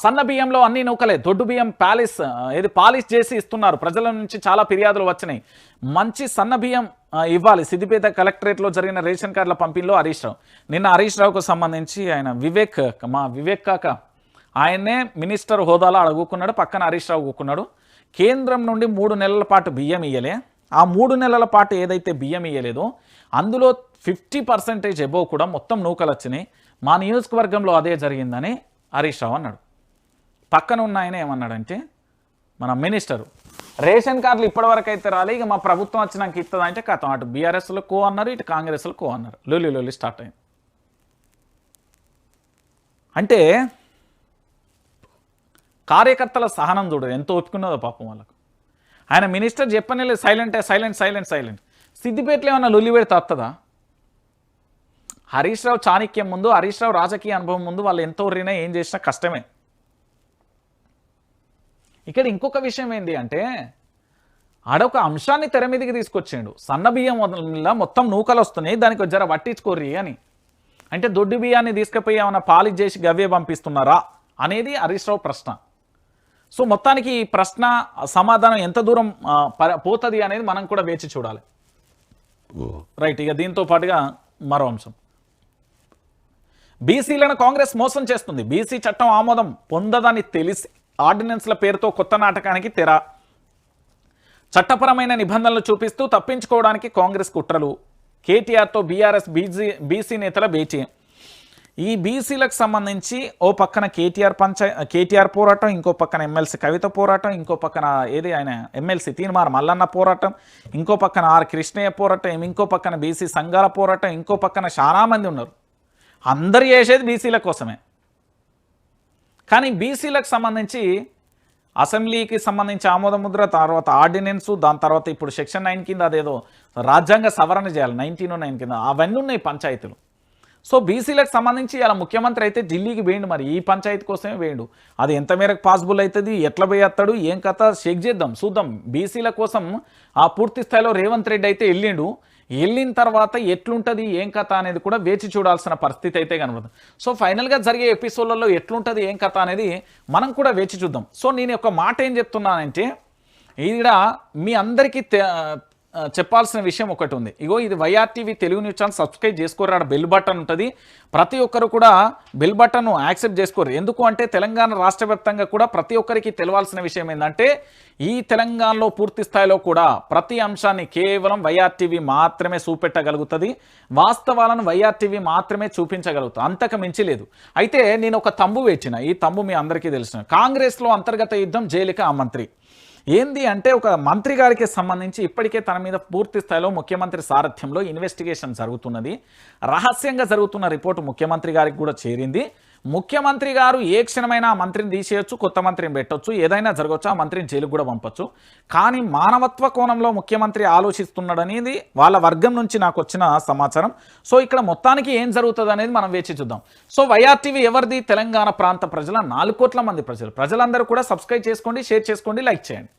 సన్న బియ్యంలో అన్ని నూకలే దొడ్డు బియ్యం ప్యాలిస్ ఏది పాలిష్ చేసి ఇస్తున్నారు. ప్రజల నుంచి చాలా ఫిర్యాదులు వచ్చినాయి. మంచి సన్న బియ్యం ఇవ్వాలి. సిద్దిపేట కలెక్టరేట్లో జరిగిన రేషన్ కార్డుల పంపిణీలో హరీష్ రావు. నిన్న హరీష్ రావుకు సంబంధించి ఆయన వివేక్ మా వివేక్ కాక ఆయనే మినిస్టర్ హోదాలో అడుగుకున్నాడు పక్కన హరీష్ రావు కూకున్నాడు. కేంద్రం నుండి మూడు నెలల పాటు బియ్యం ఇయ్యలే. ఆ మూడు నెలల పాటు ఏదైతే బియ్యం ఇయ్యలేదో అందులో ఫిఫ్టీ పర్సెంటేజ్ ఎబో కూడా మొత్తం నూకలు వచ్చినాయి మా నియోజకవర్గంలో అదే జరిగిందని హరీష్ రావు అన్నాడు. పక్కన ఉన్న ఆయన ఏమన్నాడంటే మన మినిస్టరు రేషన్ కార్డులు ఇప్పటివరకు అయితే రాలే ఇక మా ప్రభుత్వం వచ్చినాక ఇస్తుందా అంటే కథం. అటు బీఆర్ఎస్లో కో అన్నారు ఇటు కాంగ్రెస్లో కో అన్నారు లొల్లి లొల్లి స్టార్ట్ అయింది. అంటే కార్యకర్తల సహనం చూడదు ఎంత ఒప్పుకున్నదో పాపం వాళ్ళకు. ఆయన మినిస్టర్ చెప్పనే సైలెంట్ సైలెంట్ సైలెంట్ సైలెంట్. సిద్దిపేటలో ఏమన్నా లొల్లి పెడితే వస్తుందా హరీష్ రావు చాణక్యం ముందు హరీష్ రావు రాజకీయ అనుభవం ముందు వాళ్ళు ఎంత ఊరినా ఏం చేసినా కష్టమే. ఇక్కడ ఇంకొక విషయం ఏంటి అంటే ఆడొక అంశాన్ని తెర మీదకి తీసుకొచ్చిండు సన్న బియ్యం వల్ల మొత్తం నూకలు వస్తున్నాయి దానికి జర పట్టించుకోర్రి అని. అంటే దొడ్డు బియ్యాన్ని తీసుకుపోయి ఏమైనా పాలిష్ చేసి గవ్వే పంపిస్తున్నారా అనేది హరీష్ రావు ప్రశ్న. సో మొత్తానికి ఈ ప్రశ్న సమాధానం ఎంత దూరం పోతుంది అనేది మనం కూడా వేచి చూడాలి. రైట్ ఇక దీంతో పాటుగా మరో అంశం. బీసీలను కాంగ్రెస్ మోసం చేస్తుంది. బీసీ చట్టం ఆమోదం పొందదని తెలిసి ఆర్డినెన్స్ల పేరుతో కొత్త నాటకానికి తెర. చట్టపరమైన నిబంధనలు చూపిస్తూ తప్పించుకోవడానికి కాంగ్రెస్ కుట్రలు. కేటీఆర్తో బీఆర్ఎస్ బీజీ బీసీ నేతల భేటీ. ఈ బీసీలకు సంబంధించి ఓ పక్కన కేటీఆర్ పంచాయ కేటీఆర్ పోరాటం ఇంకో పక్కన ఎమ్మెల్సీ కవిత పోరాటం ఇంకో పక్కన ఏది ఆయన? ఎమ్మెల్సీ తీన్మార్ మల్లన్న పోరాటం ఇంకో పక్కన ఆర్ కృష్ణయ్య పోరాటం ఇంకో పక్కన బీసీ సంఘాల పోరాటం ఇంకో పక్కన చాలామంది ఉన్నారు. అందరు చేసేది బీసీల కోసమే. కానీ బీసీలకు సంబంధించి అసెంబ్లీకి సంబంధించి ఆమోద ముద్ర తర్వాత ఆర్డినెన్స్ దాని తర్వాత ఇప్పుడు సెక్షన్ నైన్ కింద అదేదో రాజ్యాంగ సవరణ చేయాలి నైన్టీన్ నైన్ కింద. అవన్నీ ఉన్నాయి పంచాయతీలు. సో బీసీలకు సంబంధించి అలా ముఖ్యమంత్రి అయితే ఢిల్లీకి వేయండు మరి ఈ పంచాయతీ కోసమే వేయండు. అది ఎంత మేరకు పాసిబుల్ అవుతుంది ఎట్లా పోయేస్తాడు ఏం కథ చెక్ చేద్దాం చూద్దాం. బీసీల కోసం ఆ పూర్తి స్థాయిలో రేవంత్ రెడ్డి అయితే వెళ్ళిండు. వెళ్ళిన తర్వాత ఎట్లుంటుంది ఏం కథ అనేది కూడా వేచి చూడాల్సిన పరిస్థితి అయితే కనబడుతుంది. సో ఫైనల్గా జరిగే ఎపిసోడ్లలో ఎట్లుంటుంది ఏం కథ అనేది మనం కూడా వేచి చూద్దాం. సో నేను ఒక మాట ఏం చెప్తున్నానంటే ఈడ మీ అందరికీ తె- చెప్పాల్సిన విషయం ఒకటి ఉంది. ఇగో ఇది YRTV Telugu news channel subscribe చేసుకోరు ఆడ బెల్ బటన్ ఉంటుంది. ప్రతి ఒక్కరు కూడా బెల్ బటన్ను యాక్సెప్ట్ చేసుకోరు. ఎందుకు అంటే తెలంగాణ రాష్ట్ర వ్యాప్తంగా కూడా ప్రతి ఒక్కరికి తెలవాల్సిన విషయం ఏంటంటే ఈ తెలంగాణలో పూర్తి స్థాయిలో కూడా ప్రతి అంశాన్ని కేవలం వైఆర్టీవీ మాత్రమే చూపెట్టగలుగుతుంది. వాస్తవాలను వైఆర్టీవీ మాత్రమే చూపించగలుగుతుంది. అంతకు మించి లేదు. అయితే నేను ఒక తంబు వేచిన. ఈ తంబు మీ అందరికీ తెలిసిన. కాంగ్రెస్లో అంతర్గత యుద్ధం జైలిక ఆ మంత్రి. ఏంది అంటే ఒక మంత్రి గారికి సంబంధించి ఇప్పటికే తన మీద పూర్తి స్థాయిలో ముఖ్యమంత్రి సారథ్యంలో ఇన్వెస్టిగేషన్ జరుగుతున్నది. రహస్యంగా జరుగుతున్న రిపోర్టు ముఖ్యమంత్రి గారికి కూడా చేరింది. ముఖ్యమంత్రి గారు ఏ క్షణమైనా మంత్రిని తీసేయొచ్చు కొత్త మంత్రిని పెట్టొచ్చు ఏదైనా జరగవచ్చు ఆ మంత్రిని జైలుకు కూడా పంపొచ్చు. కానీ మానవత్వ కోణంలో ముఖ్యమంత్రి ఆలోచిస్తున్నాడనేది వాళ్ళ వర్గం నుంచి నాకు వచ్చిన సమాచారం. సో ఇక్కడ మొత్తానికి ఏం జరుగుతుంది అనేది మనం వేచి చూద్దాం. సో వైఆర్టీవీ ఎవరిది? తెలంగాణ ప్రాంత ప్రజల నాలుగు కోట్ల మంది ప్రజలు. ప్రజలందరూ కూడా సబ్స్క్రైబ్ చేసుకోండి షేర్ చేసుకోండి లైక్ చేయండి.